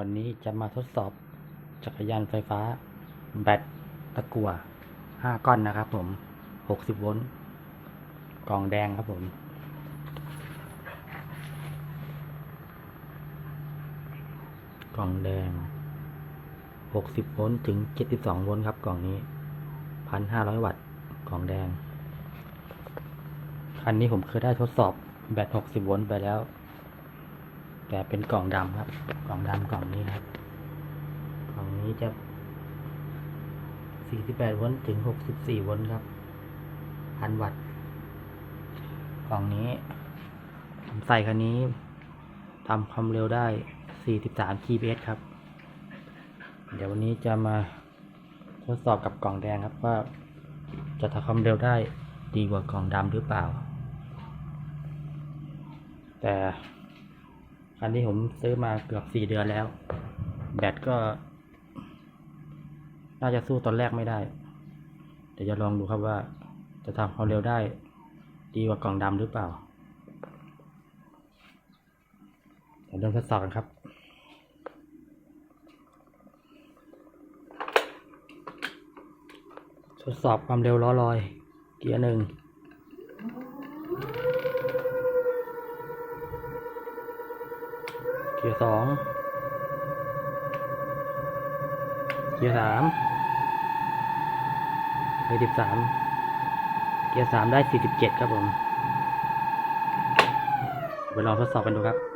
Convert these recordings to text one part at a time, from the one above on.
วันนี้จะมาทดสอบจักรยานไฟฟ้า แบตตะกั่ว5ก้อนนะครับผม60โวลต์กล่องแดงครับผม กล่องแดง60โวลต์ถึง72โวลต์ครับกล่องนี้1,500วัตต์กล่องแดง คันนี้ผมเคยได้ทดสอบแบต60โวลต์ไปแล้ว แต่เป็นกล่องดำครับ กล่องดำกล่องนี้ครับ กล่องนี้จะ 48 โวลต์ถึง 64 โวลต์ครับ พันวัตต์ กล่องนี้ผมใส่คันนี้ทำความเร็วได้ 43 kbs ครับ เดี๋ยววันนี้จะมาทดสอบกับกล่องแดงครับว่าจะทำความเร็วได้ดีกว่ากล่องดำหรือเปล่า แต่ คันที่ผมซื้อมาเกือบสี่เดือนแล้ว แบตก็ น่าจะสู้ตอนแรกไม่ได้ เดี๋ยวจะลองดูครับว่า จะทำความเร็วได้ ดีกว่ากล่องดำหรือเปล่าเดี๋ยวเริ่มทดสอบกันครับทดสอบความเร็วล้อลอย เกียร์หนึ่ง เกียร์สองเกียร์สามเกียร์สิบสามเกียร์สามได้สี่สิบเจ็ดครับผม ไปลองทดสอบกันดูครับ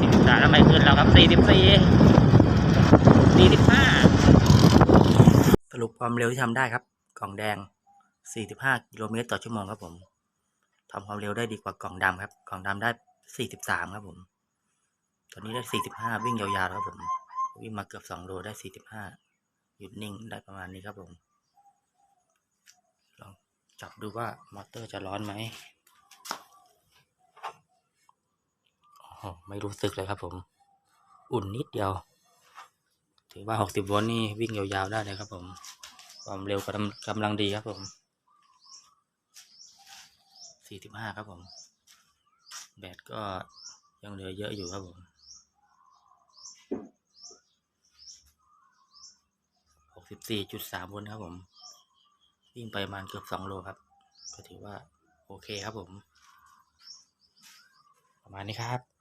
สี่สิบสามแล้วไม่ขึ้นแล้วครับสี่สิบสี่สี่สิบห้าสรุปความเร็วที่ทำได้ครับ กล่องแดงสี่สิบห้ากิโลเมตรต่อชั่วโมงครับผมทำความเร็วได้ดีกว่ากล่องดำครับ กล่องดำได้สี่สิบสามครับผม ตอนนี้ได้สี่สิบห้าวิ่งยาวๆครับผม วิ่งมาเกือบสองโลได้สี่สิบห้าหยุดนิ่งได้ประมาณนี้ครับผม ลองจับดูว่ามอเตอร์จะร้อนไหม โอ้โห ไม่รู้สึกเลยครับผม อุ่นนิดเดียว ถือว่า 60 โวลต์นี่วิ่งยาวๆได้เลยครับผม ความเร็วกำลังกำลังดีครับผม 45 ครับผม แบตก็ยังเหลือเยอะอยู่ครับผม64.3โวลต์ครับผม วิ่งไปประมาณเกือบ 2 โลครับ ก็ถือว่าโอเคครับผม ประมาณนี้ครับ